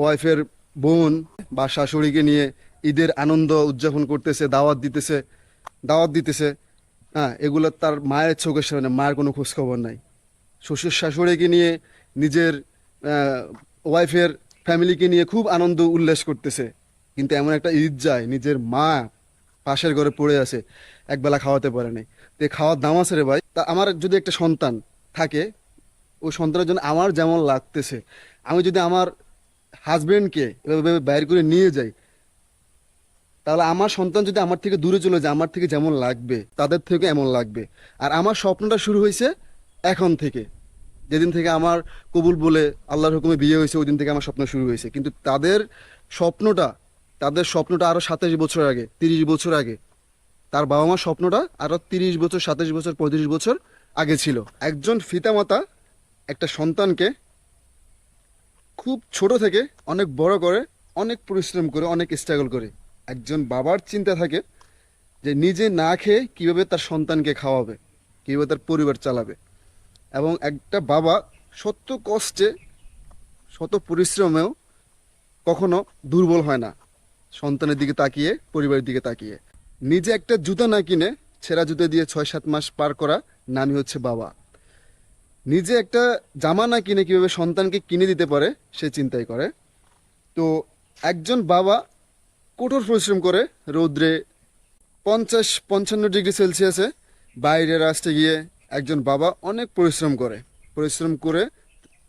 ওয়াইফের বোন বা শাশুড়িকে নিয়ে ঈদের আনন্দ উদযাপন করতেছে, দাওয়াত দিতেছে দাওয়াত দিতেছে। হ্যাঁ এগুলো তার মায়ের চোখের সামনে, মায়ের কোনো খোঁজখবর নাই। শ্বশুর শাশুড়িকে নিয়ে নিজের ওয়াইফের ফ্যামিলিকে নিয়ে খুব আনন্দ উল্লাস করতেছে। কিন্তু এমন একটা ঈদ যায়, নিজের মা পাশের ঘরে পড়ে আছে, একবেলা খাওয়াতে পারে নাই। তো খাওয়ার দাম আছে রে ভাই। তা আমার যদি একটা সন্তান থাকে ওই সন্তানের জন্য আমার যেমন লাগতেছে, আমি যদি আমার হাজবেন্ডকে এভাবে বাইর করে নিয়ে যাই তাহলে আমার সন্তান যদি আমার থেকে দূরে চলে যায়, আমার থেকে যেমন লাগবে, তাদের থেকে এমন লাগবে। আর আমার স্বপ্নটা শুরু হয়েছে এখন থেকে। যেদিন থেকে আমার কবুল বলে আল্লাহর হুকুমে বিয়ে হয়েছে ওই দিন থেকে আমার স্বপ্ন শুরু হয়েছে। কিন্তু তাদের স্বপ্নটা তাদের স্বপ্নটা আরও সাতাশ বছর আগে, তিরিশ বছর আগে, তার বাবা মার স্বপ্নটা আরও তিরিশ বছর, সাতাশ বছর, পঁয়ত্রিশ বছর আগে ছিল। একজন পিতামাতা একটা সন্তানকে খুব ছোট থেকে অনেক বড় করে, অনেক পরিশ্রম করে, অনেক স্ট্রাগল করে। একজন বাবার চিন্তা থাকে যে নিজে না খেয়ে কীভাবে তার সন্তানকে খাওয়াবে, কীভাবে তার পরিবার চালাবে। এবং একটা বাবা সত্য কষ্টে, শত পরিশ্রমেও কখনো দুর্বল হয় না, সন্তানের দিকে তাকিয়ে, পরিবারের দিকে তাকিয়ে। নিজে একটা জুতা না কিনে ছেঁড়া জুতো দিয়ে ছয় সাত মাস পার করা নামই হচ্ছে বাবা। নিজে একটা জামা না কিনে কীভাবে সন্তানকে কিনে দিতে পারে, সে চিন্তাই করে। তো একজন বাবা কঠোর পরিশ্রম করে, রৌদ্রে পঞ্চাশ, পঞ্চান্ন ডিগ্রি সেলসিয়াসে বাইরে রাস্তায় গিয়ে একজন বাবা অনেক পরিশ্রম করে। পরিশ্রম করে,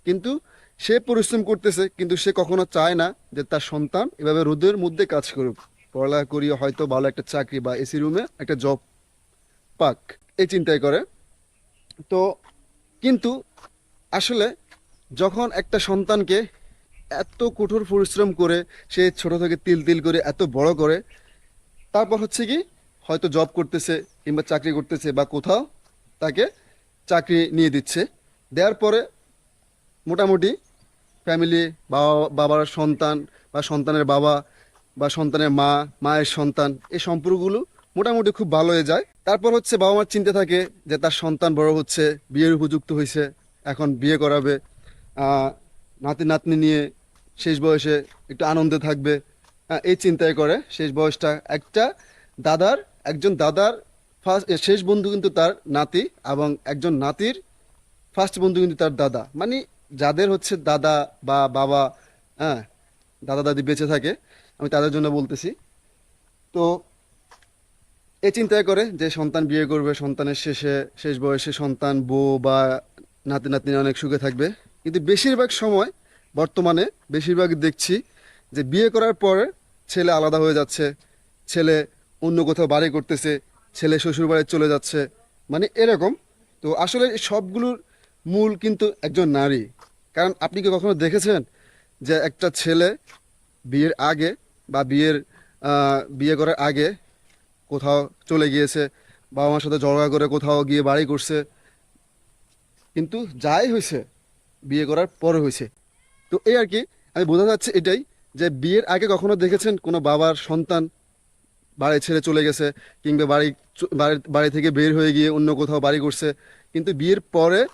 কিন্তু সে পরিশ্রম করতেছে, কিন্তু সে কখনো চায় না যে তার সন্তান এভাবে রোদের মধ্যে কাজ করুক। পড়ালেখা করিয়ে হয়তো ভালো একটা চাকরি বা এসি রুমে একটা জব পাক এই চিন্তাই করে। তো কিন্তু আসলে যখন একটা সন্তানকে এত কঠোর পরিশ্রম করে সে ছোট থেকে তিল তিল করে এত বড় করে, তারপর হচ্ছে কি, হয়তো জব করতেছে কিংবা চাকরি করতেছে বা কোথাও তাকে চাকরি নিয়ে দিচ্ছে। দেওয়ার পরে মোটামুটি ফ্যামিলি বাবা, বাবার সন্তান বা সন্তানের বাবা বা সন্তানের মা, মায়ের সন্তান, এই সম্পর্কগুলো মোটামুটি খুব ভালো হয়ে যায়। তারপর হচ্ছে বাবা মার চিন্তা থাকে যে তার সন্তান বড় হচ্ছে, বিয়ের উপযুক্ত হয়েছে, এখন বিয়ে করাবে। নাতি নাতনি নিয়ে শেষ বয়সে একটু আনন্দে থাকবে। এই চিন্তায় করে শেষ বয়সটা। একটা দাদার, একজন দাদার ফার্স্ট শেষ বন্ধু কিন্তু তার নাতি এবং একজন নাতির ফার্স্ট বন্ধু কিন্তু তার দাদা। মানে যাদের হচ্ছে দাদা বা বাবা হ্যাঁ দাদা দাদি বেঁচে থাকে, আমি তাদের জন্য বলতেছি। তো এ চিন্তায় করে যে সন্তান বিয়ে করবে, সন্তানের শেষে, শেষ বয়সে সন্তান, বউ বা নাতি নাতনি অনেক সুখে থাকবে। কিন্তু বেশিরভাগ সময় বর্তমানে বেশিরভাগ দেখছি যে বিয়ে করার পরে ছেলে আলাদা হয়ে যাচ্ছে, ছেলে অন্য কোথাও বাড়ি করতেছে, ছেলে শ্বশুর বাড়ি চলে যাচ্ছে মানে এরকম। তো আসলে সবগুলোর মূল কিন্তু একজন নারী। কারণ আপনি কি কখনো দেখেছেন যে একটা ছেলে বিয়ের আগে বা বিয়ের বিয়ে করার আগে কোথাও চলে গিয়েছে বাবা মার সাথে ঝগড়া করে কোথাও গিয়ে বাড়ি করছে। কিন্তু যাই হয়েছে, বিয়ে করার পরে হয়েছে। তো এই আর কি, আমি বোঝা যাচ্ছে এটাই যে বিয়ের আগে কখনো দেখেছেন কোনো বাবার সন্তান বাড়ি ছেড়ে চলে গেছে, কিংবা বাড়ি বাড়ি- থেকে বের হয়ে গিয়ে অন্য কোথাও বাড়ি করছে। কিন্তু বিয়ের পরে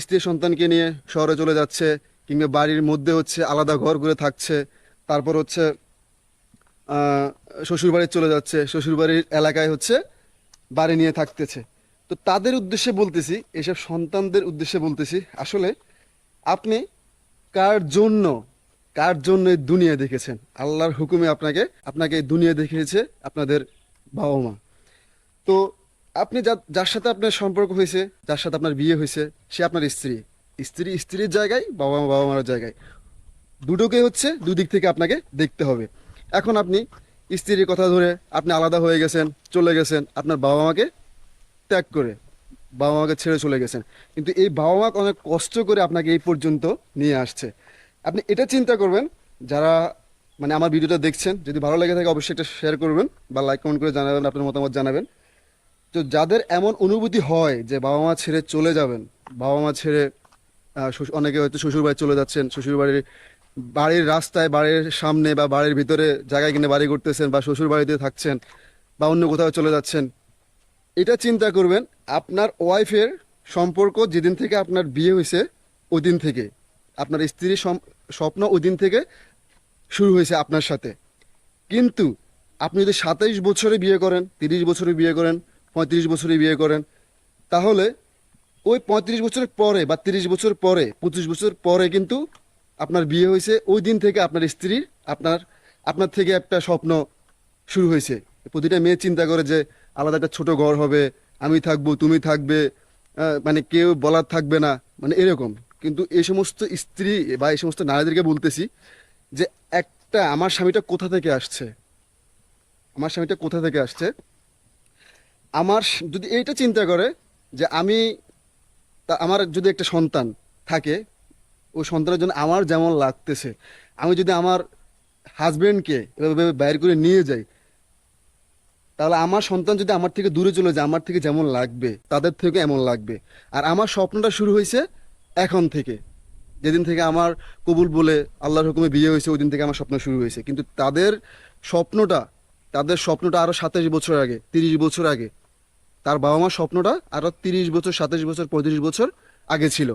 স্ত্রী সন্তানকে নিয়ে শহরে চলে যাচ্ছে, কিংবা বাড়ির মধ্যে হচ্ছে আলাদা ঘর করে থাকছে। তারপর হচ্ছে শ্বশুরবাড়ি চলে যাচ্ছে, শ্বশুরবাড়ির এলাকায় হচ্ছে বাড়ি নিয়ে থাকতেছে। তো তাদের উদ্দেশ্যে বলতেছি, এসব সন্তানদের উদ্দেশ্যে বলতেছি, আসলে আপনি কার জন্য কার জন্য দুনিয়া দেখেছেন? আল্লাহর হুকুমে আপনাকে আপনাকে দুনিয়া দেখিয়েছে আপনাদের বাবা মা। তো আপনি যার সাথে আপনার সম্পর্ক হয়েছে, যার সাথে আপনার বিয়ে হয়েছে, সে আপনার স্ত্রী। স্ত্রী স্ত্রীর জায়গায়, বাবা মা, বাবা মার জায়গায়। দুটোকে হচ্ছে দুদিক থেকে আপনাকে দেখতে হবে। এখন আপনি স্ত্রীর কথা ধরে আপনি আলাদা হয়ে গেছেন, চলে গেছেন, আপনার বাবা মাকে ত্যাগ করে বাবা মাকে ছেড়ে চলে গেছেন। কিন্তু এই বাবা মা অনেক কষ্ট করে আপনাকে এই পর্যন্ত নিয়ে আসছে। আপনি এটা চিন্তা করবেন, যারা মানে আমার ভিডিওটা দেখছেন, যদি ভালো লেগে থাকে অবশ্যই এটা শেয়ার করবেন বা লাইক কমেন্ট করে জানাবেন, আপনার মতামত জানাবেন। তো যাদের এমন অনুভূতি হয় যে বাবা মা ছেড়ে চলে যাবেন বাবা মা ছেড়ে অনেকে হয়তো শ্বশুরবাড়ি চলে যাচ্ছেন শ্বশুর বাড়ির রাস্তায়, বাড়ির সামনে বা বাড়ির ভিতরে জায়গায় কিনে বাড়ি করতেছেন বা শ্বশুর বাড়িতে থাকছেন বা অন্য কোথাও চলে যাচ্ছেন, এটা চিন্তা করবেন, আপনার ওয়াইফের সম্পর্ক যেদিন থেকে আপনার বিয়ে হয়েছে ওই দিন থেকে। আপনার স্ত্রীর স্বপ্ন ওই দিন থেকে শুরু হয়েছে আপনার সাথে। কিন্তু আপনি যদি সাতাইশ বছরে বিয়ে করেন, তিরিশ বছরে বিয়ে করেন, পঁয়ত্রিশ বছরে বিয়ে করেন, তাহলে ওই পঁয়ত্রিশ বছরের পরে বা তিরিশ বছর পরে, পঁচিশ বছর পরে কিন্তু আপনার বিয়ে হয়েছে, ওই দিন থেকে আপনার স্ত্রীর আপনার আপনার থেকে একটা স্বপ্ন শুরু হয়েছে। প্রতিটা মেয়ে চিন্তা করে যে আলাদা একটা ছোট ঘর হবে, আমি থাকব, তুমি থাকবে মানে কেউ বলার থাকবে না মানে এরকম। কিন্তু এই সমস্ত স্ত্রী বা এই সমস্ত নারীদেরকে বলতেছি যে একটা, আমার স্বামীটা কোথা থেকে আসছে? আমার স্বামীটা কোথা থেকে আসছে? আমার যদি এইটা চিন্তা করে যে আমি তা, আমার যদি একটা সন্তান থাকে ওই সন্তানের জন্য আমার যেমন লাগতেছে, আমি যদি আমার হাজব্যান্ডকে এভাবে বাইর করে নিয়ে যাই, তাহলে আমার সন্তান যদি আমার থেকে দূরে চলে যায়, আমার থেকে যেমন লাগবে, তাদের থেকে এমন লাগবে। আর আমার স্বপ্নটা শুরু হয়েছে এখন থেকে। যেদিন থেকে আমার কবুল বলে আল্লাহর হুকুমে বিয়ে হয়েছে, ওই দিন থেকে আমার স্বপ্ন শুরু হয়েছে। কিন্তু তাদের স্বপ্নটা তাদের স্বপ্নটা আরও সাতাশ বছর আগে, তিরিশ বছর আগে, তার বাবা মার স্বপ্নটা আরও তিরিশ বছর, সাতাশ বছর, পঁয়ত্রিশ বছর আগে ছিল।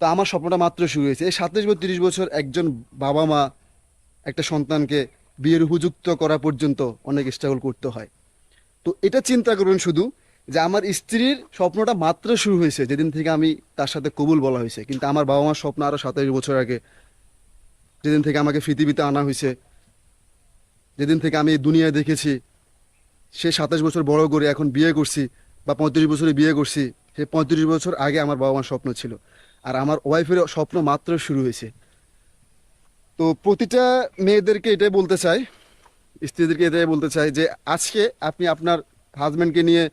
তো আমার স্বপ্নটা মাত্র শুরু হয়েছে। এই সাতাশ বছর তিরিশ বছর একজন বাবা মা, একটা সন্তানকে বিয়ের উপযুক্ত করা পর্যন্ত অনেক স্ট্রাগল করতে হয়। তো এটা চিন্তা করুন শুধু যে আমার স্ত্রীর স্বপ্নটা মাত্র শুরু হয়েছে, যেদিন থেকে আমি তার সাথে কবুল বলা হয়েছে। কিন্তু আমার বাবা মার স্বপ্ন আরও সাতাশ বছর আগে, যেদিন থেকে আমাকে পৃথিবীতে আনা হয়েছে, যেদিন থেকে আমি দুনিয়া দেখেছি, সে সাতাশ বছর বড় করে এখন বিয়ে করছি বা পঁয়ত্রিশ বছরে বিয়ে করছি, সে পঁয়ত্রিশ বছর আগে আমার বাবা মার স্বপ্ন ছিল। আর আমার ওয়াইফের স্বপ্ন মাত্র শুরু হয়েছে। তো প্রতিটা মেয়েদেরকে এটাই বলতে চাই, স্ত্রীদেরকে এটাই বলতে চাই যে আজকে আপনি আপনার হাজব্যান্ডকে নিয়ে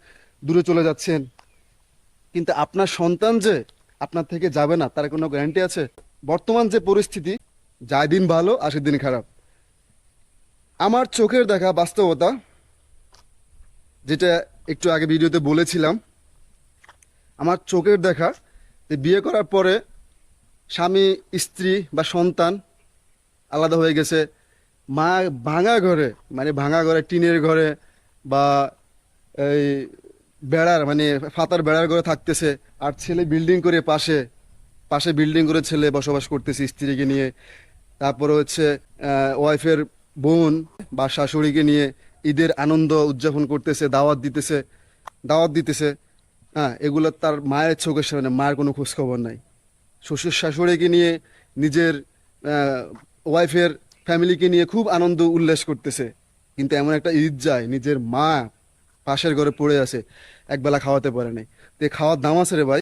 দূরে চলে যাচ্ছেন, কিন্তু আপনার সন্তান যে আপনার থেকে যাবে না, তার কোনো গ্যারান্টি আছে? বর্তমান যে পরিস্থিতি যায় দিন ভালো আসে দিন খারাপ। আমার চোখের দেখা বাস্তবতা, যেটা একটু আগে ভিডিওতে বলেছিলাম, আমার চোখের দেখা বিয়ে করার পরে স্বামী, স্ত্রী বা সন্তান আলাদা হয়ে গেছে। মা ভাঙা ঘরে মানে ভাঙা ঘরে, টিনের ঘরে বা এই বেড়ার মানে ফাতার বেড়ার ঘরে থাকতেছে আর ছেলে বিল্ডিং করে পাশে পাশে বিল্ডিং করে ছেলে বসবাস করতেছে স্ত্রীকে নিয়ে। তারপরে হচ্ছে ওয়াইফের বোন বা শাশুড়িকে নিয়ে ঈদের আনন্দ উদযাপন করতেছে, দাওয়াত দিতেছে দাওয়াত দিতেছে। হ্যাঁ এগুলো তার মায়ের চোখের সামনে মায়ের কোনো খোঁজখবর নাই। শ্বশুর শাশুড়িকে নিয়ে নিজের ওয়াইফের ফ্যামিলিকে নিয়ে খুব আনন্দ উল্লাস করতেছে। কিন্তু এমন একটা ঈদ যায়, নিজের মা পাশের ঘরে পড়ে আছে, একবেলা খাওয়াতে পারে নাই। তো খাওয়ার দাম আছে রে ভাই।